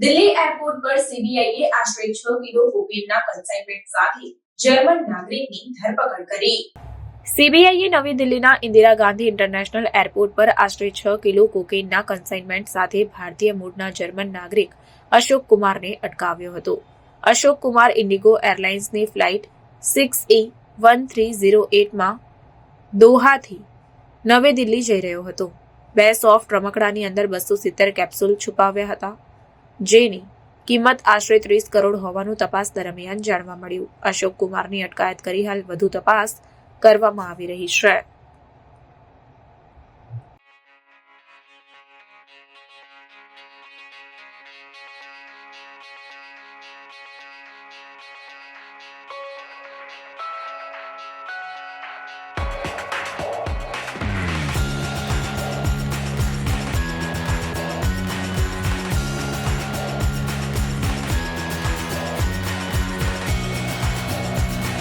Delhi airport પર સીબીઆઈએ આશરે છ કિલો કોકેનના કન્સાઇનમેન્ટ સાથે જર્મન નાગરિકની ધરપકડ કરી. સીબીઆઈએ નવી દિલ્હીના ઇન્દિરા ગાંધી ઇન્ટરનેશનલ એરપોર્ટ પર આશરે છ કિલો કોકેનના કન્સાઇનમેન્ટ સાથે ભારતીય મૂળના જર્મન નાગરિક અશોક કુમારને અટકાવ્યો હતો. Ashok Kumar IndiGo એરલાઇન્સની flight six E one three zero એટમાં દોહાથી નવી દિલ્હી જઈ રહ્યો હતો. બે સોફ્ટ રમકડાની અંદર બસો સિત્તેર કેપ્સ્યુલ છુપાવ્યા હતા. જેની કિંમત આશરે ત્રીસ કરોડ હોવાનું તપાસ દરમિયાન જાણવા મળ્યું. અશોક કુમારની અટકાયત કરી હાલ વધુ તપાસ કરવામાં આવી રહી છે.